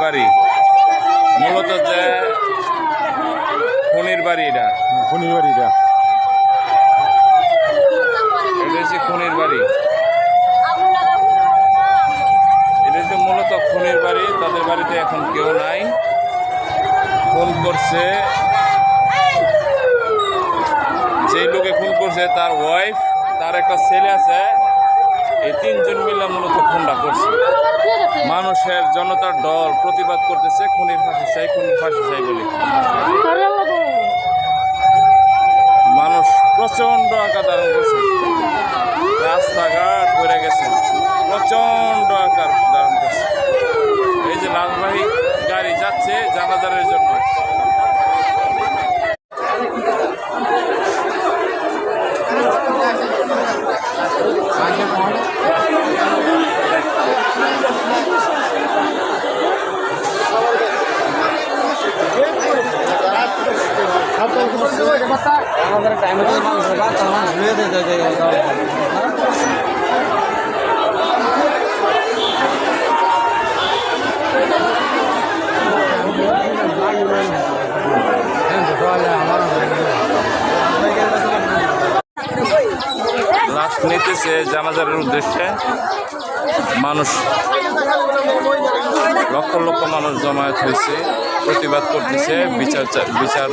বাড়ি। মূলত যে খুনির বাড়ি এটা। শনিবারিটা এটা। হচ্ছে খুনির বাড়ি। এটা হচ্ছে মূলত খুনির বাড়ি তাদের বাড়িতে এখন কেউ নাই। ফোন করছে। যেই লোকে ফোন করছে তার ওয়াইফ তার একটা ছেলে আছে। এই তিনজন মিলে মূলত ফোনটা করছে। মানুষের জনতার দল প্রতিবাদ করতেছে, খুনির ফাঁসি চাই, খুনির ফাঁসি চাই বলে। মানুষ প্রচণ্ড আকার ধারণ করছে। রাস্তাঘাট ভরে গেছে। প্রচণ্ড আকার ধারণ করছে। এই যে রাজবাহী গাড়ি যাচ্ছে জানাজারের জন্য। আমাদের টাইমে তো মানুষ বাচ্চা মানুষ ঘুরে দিয়ে লাশ নিতেছে জানাজারের উদ্দেশ্যে মানুষ লক্ষ লক্ষ মানুষ জমায়েত হয়েছে। প্রতিবাদ করতেছে বিচার বিচার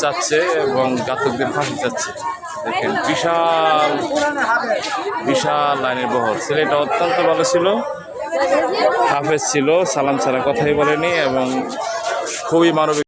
চাচ্ছে এবং ঘাতকদের ফাঁসি চাচ্ছে। দেখেন বিশাল বিশাল লাইনের বহর। ছেলেটা অত্যন্ত ভালো ছিল হাফেজ ছিল সালাম ছাড়া কথাই বলেনি এবং খুবই মানবিক